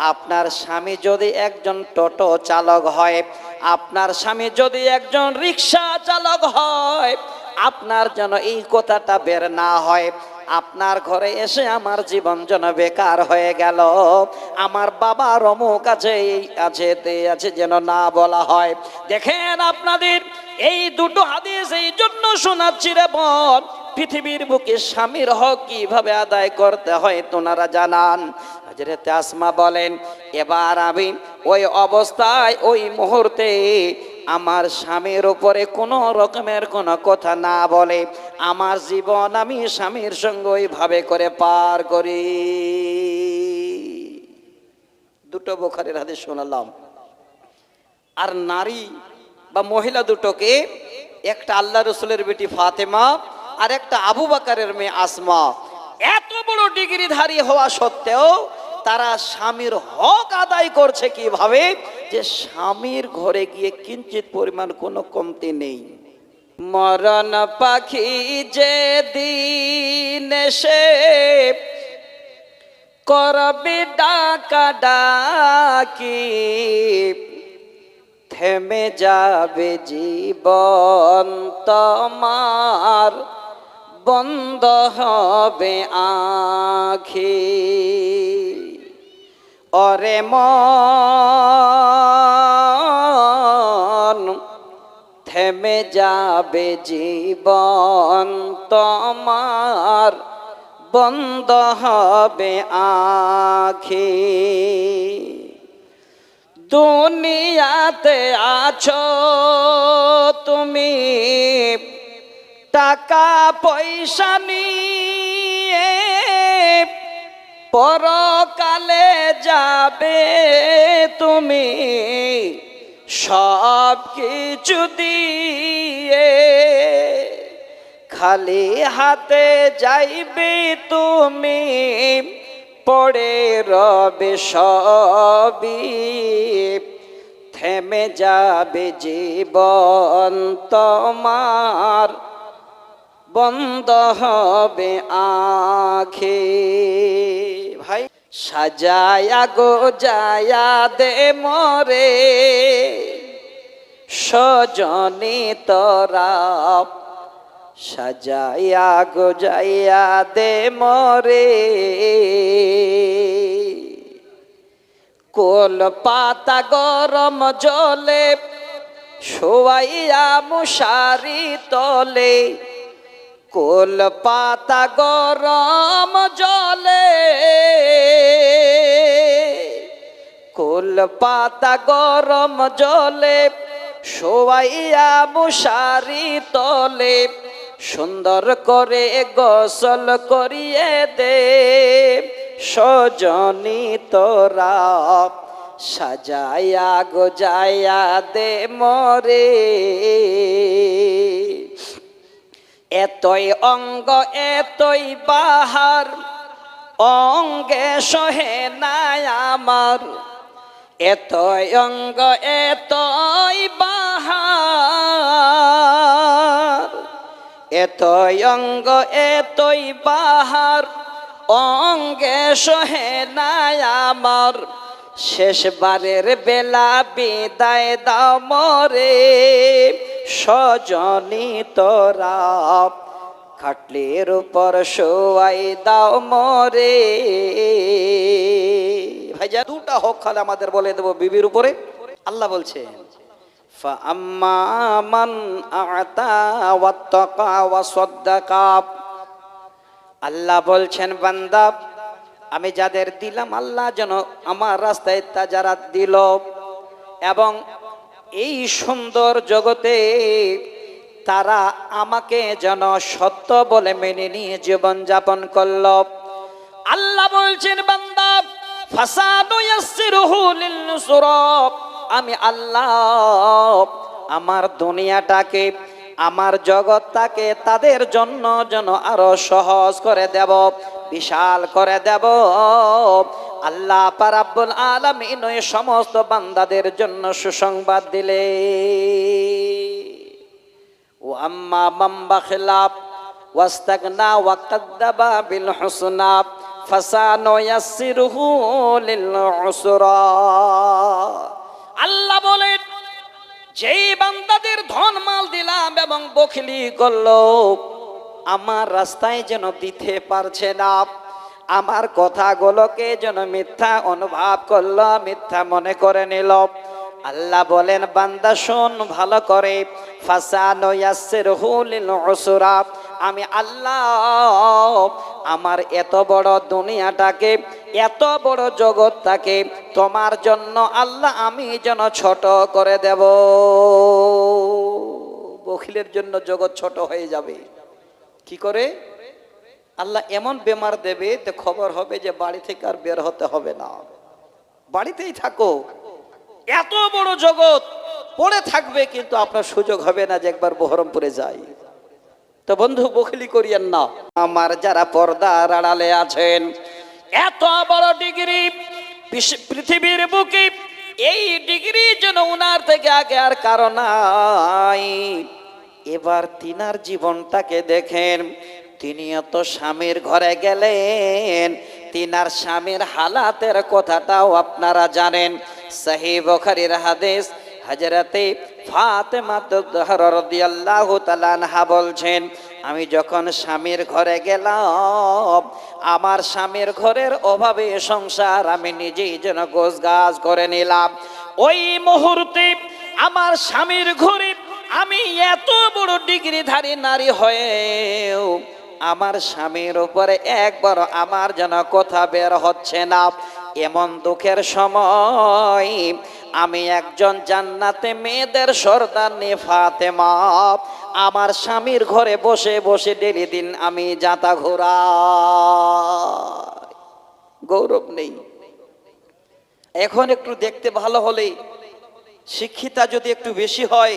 আপনার স্বামী যদি একজন টোটো চালক হয়, আপনার স্বামী যদি একজন রিক্সা চালক হয়, আপনার যেন এই কথাটা বের না হয়, আপনার ঘরে এসে আমার জীবন যেন বেকার হয়ে গেল। আমার বাবার অমুক আছে, এই আছে, তে আছে যেন না বলা হয়। দেখেন আপনাদের, এই দুটো হাদিস এই জন্য শোনাচ্ছি রে বোন, পৃথিবীর বুকে স্বামীর হক কীভাবে আদায় করতে হয় তোনারা জানান। হাজরতে আসমা বলেন, এবার আমি ওই অবস্থায় ওই মুহূর্তে আমার স্বামীর উপরে কোনো রকমের কোনো কথা না বলে আমার জীবন আমি স্বামীর সঙ্গে ওইভাবে করে পার করি। দুটো বোখারের হাতে শোনালাম। আর নারী বা মহিলা দুটোকে একটা আল্লাহ রসুলের বেটি ফাতেমা আর একটা আবু বাকারের মেয়ে আসমা। এত বড় ডিগ্রিধারী হওয়া সত্ত্বেও তারা স্বামীর হক আদায় করছে কীভাবে? যে স্বামীর ঘরে গিয়ে কিঞ্চিত পরিমাণ কোনো কমতি নেই। মরণ পাখি যে দিন সে করবি ডাকা ডাকি, থেমে যাবে জীবন তোমার, বন্ধ হবে আখি। অরে মন, থেমে যাবে জীবন তোমার, বন্ধ হবে আখি। দুনিয়াতে আছো তুমি, টাকা পয়সা নিয়ে পরকালে যাবে তুমি, সব কিছু দিয়ে। খালি হাতে যাইবে তুমি, পড়ে রবে সবই। থেমে যাবে জীবন তোমার, বন্ধ হবে আখে। সাজায়া গো, যায়া দে মরে। সজনি তোরা সাজাইয়া গো যাইয়া দে মরে। কোল পাতা গরম জলে শোয়াইয়া মুশারি তলে। কোল পাতা গরম জলে কোল পাতা গরম জলে শোয়াইয়া মুশারি তলে, সুন্দর করে গোসল করিয়ে দে। সজনি তোরা সাজায়া গোজায়া দে মরে। এতই অঙ্গ, এতই বাহার, অঙ্গে সহে নাই আমার। এতই অঙ্গ এতই বাহার। এতই অঙ্গ এতই বাহার, অঙ্গে সহে নাই আমার। শেষবারের বেলা বিদায় দাও মরে, সজনি তোরা। খাটলির উপর শোয়াই দাও মরে। একটা হক খালে আমাদের বলে দেবো বিবির উপরে। আল্লাহ বলছে আল্লাহ বলছেন, বান্দা, আমি যাদের দিলাম, আল্লাহ যেন আমার রাস্তায় তা যারা দিল এবং এই সুন্দর জগতে তারা আমাকে যেন সত্য বলে মেনে নিয়ে জীবন যাপন করল। আল্লাহ বলছেন, বান্দা আমি আল্লাহ, আমার দুনিয়াটাকে, আমার জগৎটাকে তাদের জন্য যেন আরও সহজ করে দেব, বিশাল করে দেব। আল্লাহ পারাব্বুল আলামিন ওই সমস্ত বান্দাদের জন্য সুসংবাদ দিলে ও আম্মা মাম্বা খিলাফ ওয়াস্তাগনা ওয়াকাদ্দাবা বিল হুসনা ফাসানুয়াসসিরুহু লিল উসরা আল্লাহ বলেন, যেই বান্দাদের ধন মাল দিলাম এবং বখিলি করল আমার রাস্তায় যেন দিতে পারছে না। আমার কথাগুলোকে যেন মিথ্যা অনুভব করল, মিথ্যা মনে করে নিল। আল্লাহ বলেন, বান্দা শোন, ভালো করে। ফাসানো ইয়াসের হুলিল উসরা। আমি আল্লাহ আমার এত বড় দুনিয়াটাকে, এত বড় জগৎটাকে, তোমার জন্য আল্লাহ আমি যেন ছোট করে দেব। বখিলের জন্য জগৎ ছোট হয়ে যাবে। কি করে? আল্লাহ এমন বেমার দেবে তো খবর হবে যে বাড়ি থেকে আর বের হতে হবে না। বাড়িতেই থাকো। এত বড় জগৎ পড়ে থাকবে কিন্তু আপনার সুযোগ হবে না যে একবার বহরমপুরে যাই। তো বন্ধু বখিলি করিয়েন না। আমার যারা পর্দার আড়ালে আছেন, এত বড় ডিগ্রি পৃথিবীর বুকে, এই ডিগ্রি যেন উনার থেকে আগে আর কারণ এবার তিনার জীবনটাকে দেখেন, তিনি এত স্বামীর ঘরে গেলেন, তিনার স্বামীর হালাতের কথাটাও আপনারা জানেন। সাহেব বখারির হাদিস হাজরাতে ফাতেমা রাদিয়াল্লাহু তাআলা আনহা বলছেন, আমি যখন স্বামীর ঘরে গেলাম, আমার স্বামীর ঘরের অভাবে সংসার আমি নিজেই যেন গোছ গাছ করে নিলাম। ওই মুহূর্তে আমার স্বামীর ঘরে আমি এত বড় ডিগ্রিধারী নারী হয়েও আমার স্বামীর উপরে একবার আমার যেন কথা বের হচ্ছে না। এমন দুঃখের সময় আমি একজন জান্নাতে মেয়েদের সর্দার নে ফাতেমা। আমার স্বামীর ঘরে বসে বসে ডেলি দিন আমি যাতা ঘোরা গৌরব নেই। এখন একটু দেখতে ভালো হলে শিক্ষিতা যদি একটু বেশি হয়,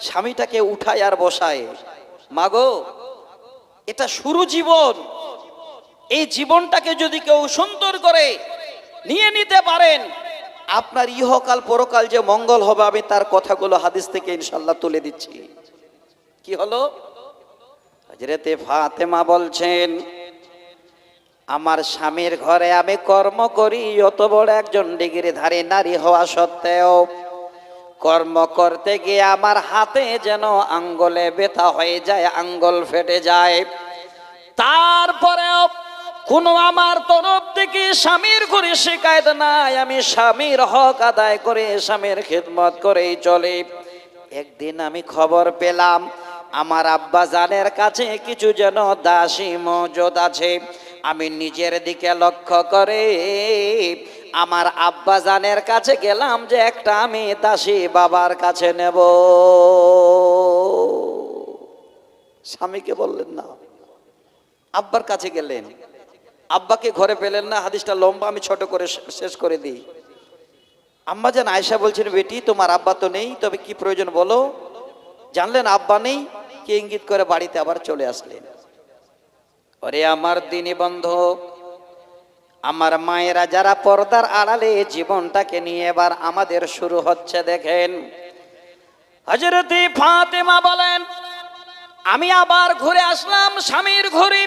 স্বামীটাকে উঠায় আর বসায়। মাগো, এটা শুরু জীবন। এই জীবনটাকে যদি কেউ সুন্দর করে নিয়ে নিতে পারেন আপনার ইহকাল পরকাল যে মঙ্গল হবে, আমি তার কথাগুলো হাদিস থেকে ইনশাল্লাহ তুলে দিচ্ছি। কি হলো? হজরতে ফাতেমা বলছেন, আমার স্বামীর ঘরে আমি কর্ম করি, অত বড় একজন ডিগ্রিধারী নারী হওয়া সত্ত্বেও কর্ম করতে গিয়ে আমার হাতে যেন আঙ্গলে ব্যথা হয়ে যায়, আঙ্গল ফেটে যায়। তারপরেও কোনো আমার তরফ থেকে স্বামীর ঘরে শিকায়ত নাই, আমি স্বামীর হক আদায় করে স্বামীর খেদমত করেই চলে। একদিন আমি খবর পেলাম, আমার আব্বা জানের কাছে কিছু যেন দাসী মজুদ আছে। আমি নিজের দিকে লক্ষ্য করে আমার আব্বা জানের কাছে গেলাম যে একটা আমি দাসী বাবার কাছে নেব। স্বামীকে বললেন, না। আব্বার কাছে গেলেন। আব্বাকে ঘরে পেলেন না, হাদিসটা লম্বা, আমি ছোট করে শেষ করে দিই। আম্মা যেন আয়সা বলছেন, বেটি, তোমার আব্বা তো নেই, তবে কি প্রয়োজন বলো? জানলেন, আব্বা নেই, কে ইঙ্গিত করে বাড়িতে আবার চলে আসলেন? ওরে আমার দিনী বন্ধ, আমার মায়েরা যারা পর্দার আড়ালে জীবনটাকে নিয়ে এবার আমাদের শুরু হচ্ছে, দেখেন। হজরতি ফাতেমা বলেন, আমি আবার ঘুরে আসলাম স্বামীর ঘরে।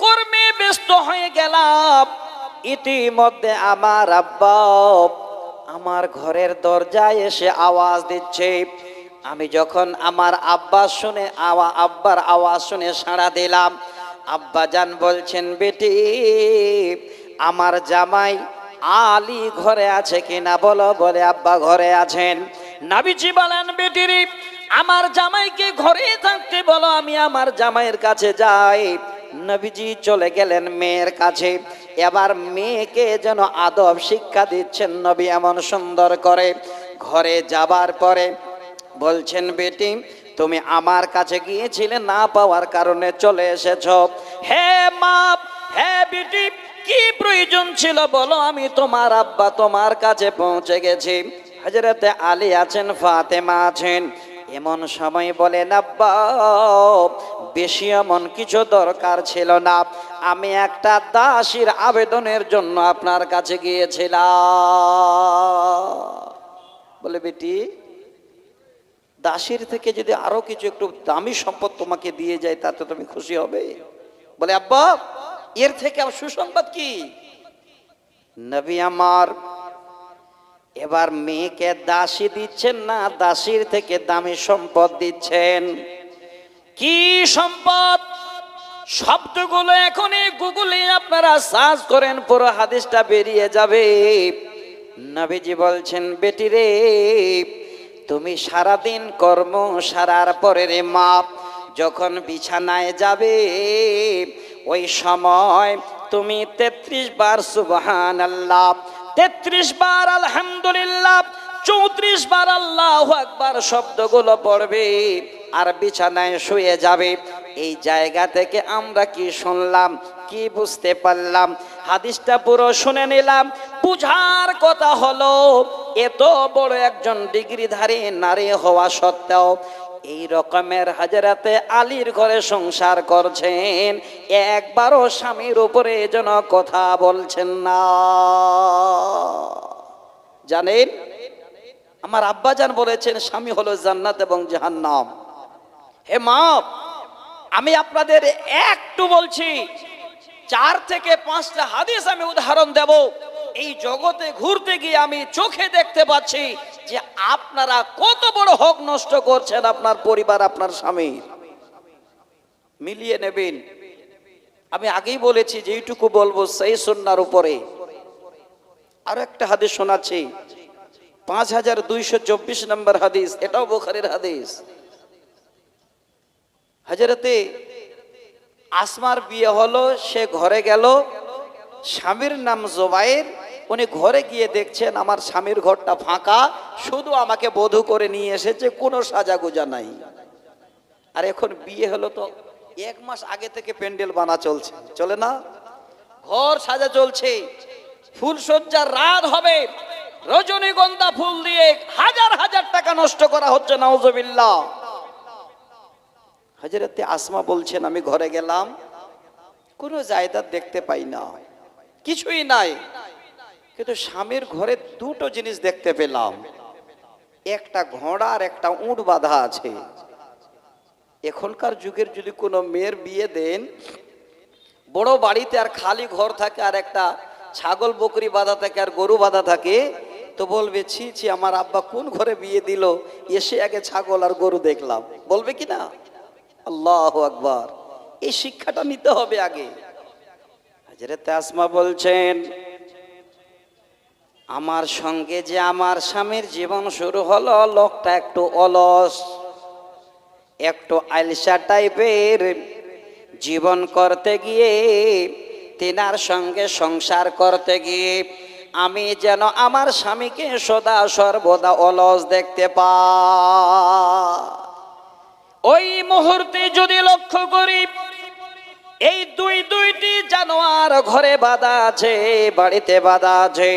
কর্মে ব্যস্ত হয়ে গেলাম। ইতিমধ্যে আমার আব্বা, আমার ঘরের দরজায় এসে আওয়াজ দিচ্ছে। আমি যখন আমার আব্বা শুনে, আওয়া, আব্বার আওয়াজ শুনে সাড়া দিলাম, আব্বা জান বলছেন, বেটি, আমার জামাই আলী ঘরে আছে কিনা বলো। বলে আব্বা, ঘরে আছেন। নাবিজি বলেন, বেটিরি, আমার জামাইকে ঘরে থাকতে বলো, আমি আমার জামাইয়ের কাছে যাই। নবীজি চলে গেলেন মেয়ের কাছে। এবার মেয়েকে যেন আদব শিক্ষা দিচ্ছেন নবী এমন সুন্দর করে। ঘরে যাবার পরে বলছেন, বেটি, তুমি আমার কাছে গিয়েছিলে না পাওয়ার কারণে চলে এসেছ। হে মা হে বেটি, কি প্রয়োজন ছিল বলো আমি তোমার আব্বা তোমার কাছে পৌঁছে গেছি। হাজরতে আলী আছেন, ফাতেমা আছেন। এমন সময় বলেন আব্বা বেশি এমন কিছু দরকার ছিল না। আমি একটা দাসীর আবেদনের জন্য আপনার কাছে গিয়েছিলাম। বলে, বেটি, দাসীর থেকে যদি আরও কিছু একটু দামি সম্পদ তোমাকে দিয়ে যায়, তাতে তুমি খুশি হবে। বলে, আব্বা, এর থেকে সুসংবাদ কি? নবী আমার এবার মেয়েকে দাসী দিচ্ছেন না, দাসীর থেকে দামি সম্পদ দিচ্ছেন। কি সম্পদ? শব্দগুলো এখনই গুগলে আপনারা সার্চ করেন, পুরো হাদিসটা বেরিয়ে যাবে। নবীজি বলছেন, বেটি রে, তুমি সারাদিন কর্ম সারার পরে রে মাপ, যখন বিছানায় যাবে, ওই সময় তুমি তেত্রিশ বার সুবহান আল্লাহ তেত্রিশ বার আলহামদুলিল্লাহ, চৌত্রিশ বার আল্লাহ একবার শব্দগুলো পড়বে আর বিছানায় শুয়ে যাবে। এই জায়গা থেকে আমরা কি শুনলাম, কি বুঝতে পারলাম? হাদিসটা পুরো শুনে নিলাম। বুঝার কথা হলো, এত বড় একজন ডিগ্রিধারী নারী হওয়া সত্ত্বেও এই রকমের হাজারাতে আলীর ঘরে সংসার করছেন। একবারও স্বামীর উপরে যেন কথা বলছেন না। জানেন, আমার আব্বা আব্বাজান বলেছেন, স্বামী হলো জান্নাত এবং জাহান্নাম। হে মা, আমি আপনাদের একটু বলছি, চার থেকে পাঁচটা হাদিস আমি উদাহরণ দেব। এই জগতে ঘুরতে গিয়ে আমি চোখে দেখতে পাচ্ছি যে আপনারা কত বড় হক নষ্ট করছেন আপনার পরিবার, আপনার স্বামীর মিলিয়ে নেবেন। আমি আগেই বলেছি যে এইটুকু বলব সেই সন্ন্যার উপরে। আরও একটা হাদিস শোনাচ্ছি। পাঁচ হাজার দুইশো চব্বিশ নম্বর হাদিস, এটাও বোখারের হাদিস। হাজারতে আসমার বিয়ে হলো, সে ঘরে গেল, স্বামীর নাম জোবাইর উনি ঘরে গিয়ে দেখছেন আমার স্বামীর ঘরটা ফাঁকা, শুধু আমাকে বধূ করে নিয়ে এসেছে, কোনো সাজাগুজা নাই। আর এখন বিয়ে হলো তো এক মাস আগে থেকে প্যান্ডেল বানা চলছে, চলে না? ঘর সাজা চলছে, ফুলসজ্জার রাত হবে, রজনীগন্ধা ফুল দিয়ে হাজার হাজার টাকা নষ্ট করা হচ্ছে নওজবিল্লা হাজারাতে আসমা বলছেন, আমি ঘরে গেলাম, কোনো জায়দাত দেখতে পাই না, কিছুই নাই। কিন্তু স্বামীর ঘরে দুটো জিনিস দেখতে পেলাম। একটা ঘোড়া আর একটা উট বাঁধা আছে। এখনকার যুগের যদি কোনো মেয়ের বিয়ে দেন, বড় বাড়িতে আর খালি ঘর থাকে আর একটা ছাগল বকরি বাঁধা থাকে আর গরু বাঁধা থাকে, তো বলবে, ছি ছি, আমার আব্বা কোন ঘরে বিয়ে দিল? এসে আগে ছাগল আর গরু দেখলাম। বলবে কি না? আল্লাহ আকবার। এই শিক্ষাটা নিতে হবে আগে। হাজরত আসমা বলছেন আমার সঙ্গে যে আমার স্বামীর জীবন শুরু হলো, লোকটা একটু অলস, একটু আলসা টাইপের। জীবন করতে গিয়ে, তিনার সঙ্গে সংসার করতে গিয়ে, আমি যেন আমার স্বামীকে সদা সর্বদা অলস দেখতে পা। ওই মুহূর্তে যদি লক্ষ্য করি, এই দুই দুইটি জানোয়ার ঘরে বাঁধা আছে, বাড়িতে বাঁধা আছে।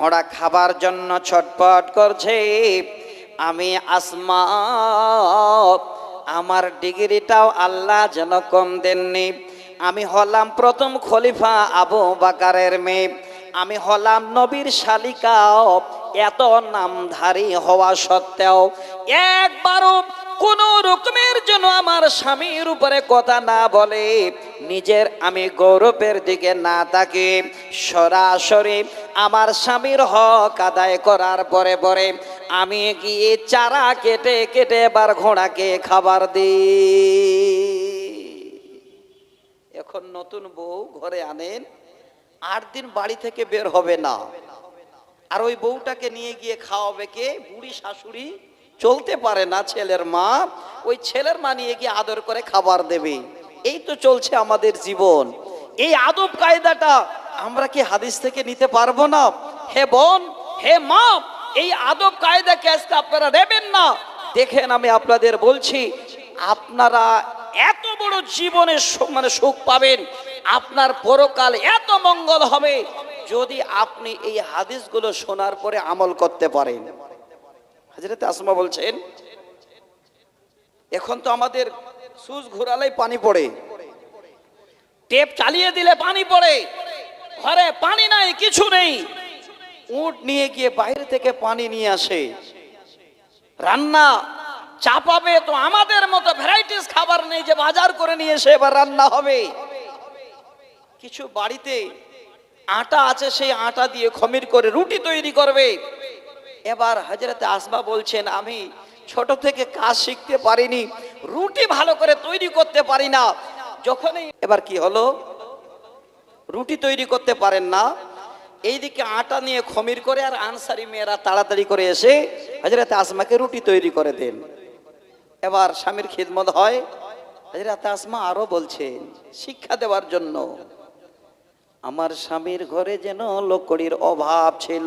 ঘোড়া খাবার জন্য ছটপট করছে। আমি আসমা, আমার ডিগ্রিটাও আল্লাহ যেন কম দেননি। আমি হলাম প্রথম খলিফা আবু বাকারের মেয়ে। আমি হলাম নবীর শালিকাও। এত নামধারী হওয়া সত্ত্বেও একবারও কোন রকমের জন্য আমার স্বামীর উপরে কথা না বলে নিজের আমি গৌরবের দিকে না তাকে, সরাসরি আমার স্বামীর হক আদায় করার পরে পরে আমি গিয়ে চারা কেটে কেটে এবার ঘোড়াকে খাবার দিই। এখন নতুন বউ ঘরে আনেন, আট দিন বাড়ি থেকে বের হবে না। আর ওই বউটাকে নিয়ে গিয়ে খাওয়াবে কে? বুড়ি শাশুড়ি চলতে পারে না ছেলের মা, ওই ছেলের মা নিয়ে গিয়ে আদর করে খাবার দেবে। এই তো চলছে আমাদের জীবন। এই আদব কায়দাটা আমরা কি হাদিস থেকে নিতে পারব না? হে বোন, হে মা, এই আদব কায়দাকে আজকে আপনারা নেবেন না। দেখেন আমি আপনাদের বলছি, আপনারা এত বড় জীবনের সু- মানে সুখ পাবেন, আপনার পরকাল এত মঙ্গল হবে, যদি আপনি এই হাদিসগুলো শোনার পরে আমল করতে পারেন। হাজরতে আসমা বলছেন, এখন তো আমাদের সুজ ঘোরালেই পানি পড়ে। টেপ চালিয়ে দিলে পানি পড়ে। ঘরে পানি নাই কিছু নেই। উট নিয়ে গিয়ে বাইরে থেকে পানি নিয়ে আসে। রান্না চাপাবে তো আমাদের মতো ভ্যারাইটিস খাবার নেই যে বাজার করে নিয়ে এসে এবার রান্না হবে। কিছু বাড়িতে আটা আছে সেই আটা দিয়ে খমির করে রুটি তৈরি করবে। এবার হাজরতে আসবা বলছেন আমি ছোট থেকে কাজ শিখতে পারিনি, রুটি ভালো করে তৈরি করতে পারি না। যখনই এবার কি হলো? রুটি তৈরি করতে পারেন না। এইদিকে আটা নিয়ে খমির করে আর আনসারি মেয়েরা তাড়াতাড়ি করে এসে হাজরাতে আসমাকে রুটি তৈরি করে দেন। এবার স্বামীর খিদমত হয়। হাজরাতে আসমা আরও বলছেন, শিক্ষা দেওয়ার জন্য আমার স্বামীর ঘরে যেন লকড়ির অভাব ছিল।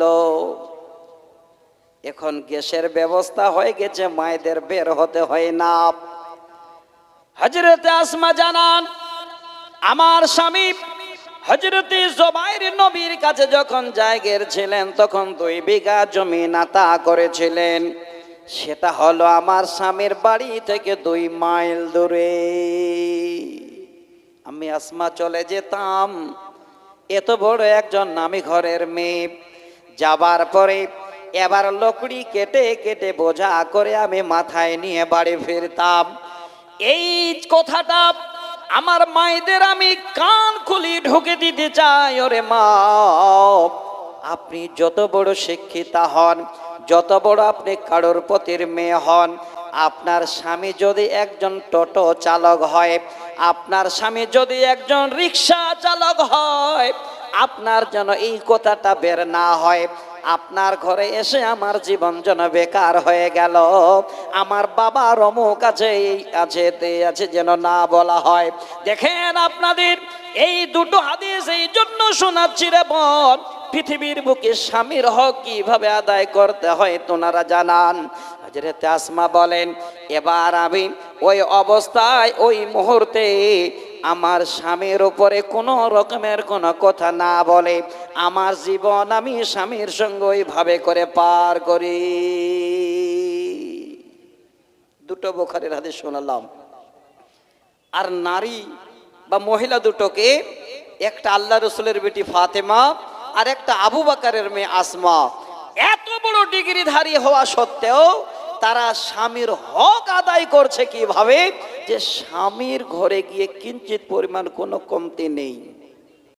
এখন গ্যাসের ব্যবস্থা হয়ে গেছে, মায়েদের বের হতে হয় না। হজরতে আসমা জানান, আমার স্বামী হজরতে জবাইর নবীর কাছে যখন জায়গের ছিলেন, তখন দুই বিঘা জমি নাতা করেছিলেন। সেটা হলো আমার স্বামীর বাড়ি থেকে দুই মাইল দূরে। আমি আসমা চলে যেতাম। এত বড় একজন নামি ঘরের মেয়ে। যাবার পরে এবার লকড়ি কেটে কেটে বোঝা করে আমি মাথায় নিয়ে বাড়ি ফিরতাম। এই কথাটা আমার মায়েদের আমি কান খুলি ঢুকে দিতে চাই, ওরে মা। আপনি যত বড় শিক্ষিতা হন, যত বড় আপনি কারোর পতির মেয়ে হন, আপনার স্বামী যদি একজন টোটো চালক হয়, আপনার স্বামী যদি একজন রিক্সা চালক হয়, আপনার যেন এই কথাটা বের না হয় আপনার ঘরে এসে আমার জীবন যেন বেকার হয়ে গেল। আমার বাবা অমুক আছে, এই আছে, তে আছে যেন না বলা হয়। দেখেন আপনাদের, এই দুটো হাদিস এই জন্য শোনাচ্ছি রে বোন। পৃথিবীর বুকে স্বামীর হক কীভাবে আদায় করতে হয় তোনারা জানান। হজরতে আসমা বলেন, এবার আমি ওই অবস্থায়, ওই মুহূর্তে আমার স্বামীর উপরে কোনো রকমের কোনো কথা না বলে আমার জীবন আমি স্বামীর সঙ্গে ওইভাবে করে পার করি। দুটো বোখারের হাতে শোনালাম। আর নারী বা মহিলা দুটোকে একটা আল্লাহ রসুলের বেটি ফাতেমা আর একটা আবু বাকারের মেয়ে আসমা। এত বড় ডিগ্রিধারী হওয়া সত্ত্বেও তারা স্বামীর হক আদায় করছে কীভাবে? যে স্বামীর ঘরে গিয়ে কিঞ্চিত পরিমাণ কোনো কমতি নেই।